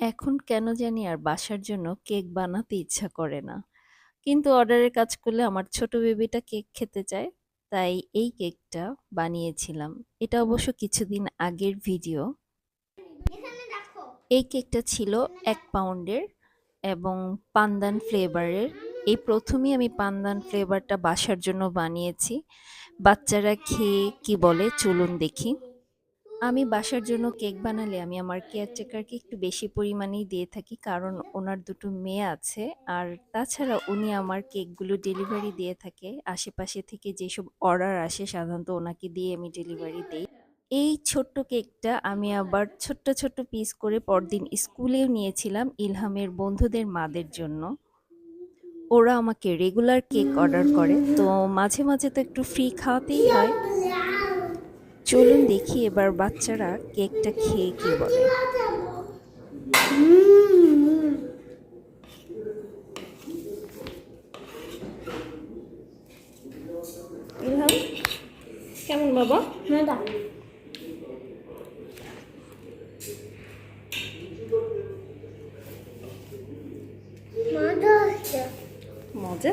এখন কেন জানি আর বাসার জন্য কেক বানাতে ইচ্ছা করে না। কিন্তু অর্ডারের কাজ করলে আমার ছোট বেবিটা কেক খেতে চায়। তাই এই কেকটা বানিয়েছিলাম। এটা অবশ্য কিছুদিন আগের ভিডিও। এই কেকটা ছিল এক পাউন্ডের এবং পান্দান ফ্লেভারের। এই প্রথমেই আমি পান্দান ফ্লেভারটা বাসার জন্য বানিয়েছি। বাচ্চারা খেয়ে কি বলে চলুন দেখি। আমি বাসার জন্য কেক বানালে আমি আমার কেয়ারটেকারকে একটু বেশি পরিমাণেই দিয়ে থাকি, কারণ ওনার দুটো মেয়ে আছে। আর তাছাড়া উনি আমার কেকগুলো ডেলিভারি দিয়ে থাকে। আশেপাশে থেকে যেসব অর্ডার আসে, সাধারণত ওনাকে দিয়ে আমি ডেলিভারি দিই। এই ছোট্ট কেকটা আমি আবার ছোট্ট ছোট্ট পিস করে পরদিন স্কুলেও নিয়েছিলাম ইলহামের বন্ধুদের মাদের জন্য। ওরা আমাকে রেগুলার কেক অর্ডার করে। তো মাঝে মাঝে তো একটু ফ্রি খাওয়াতেই হয়। চলুন দেখি এবার বাচ্চারা কেকটা খেয়ে কি বলে। কেমন বাবা? ম্যাডাম মজা?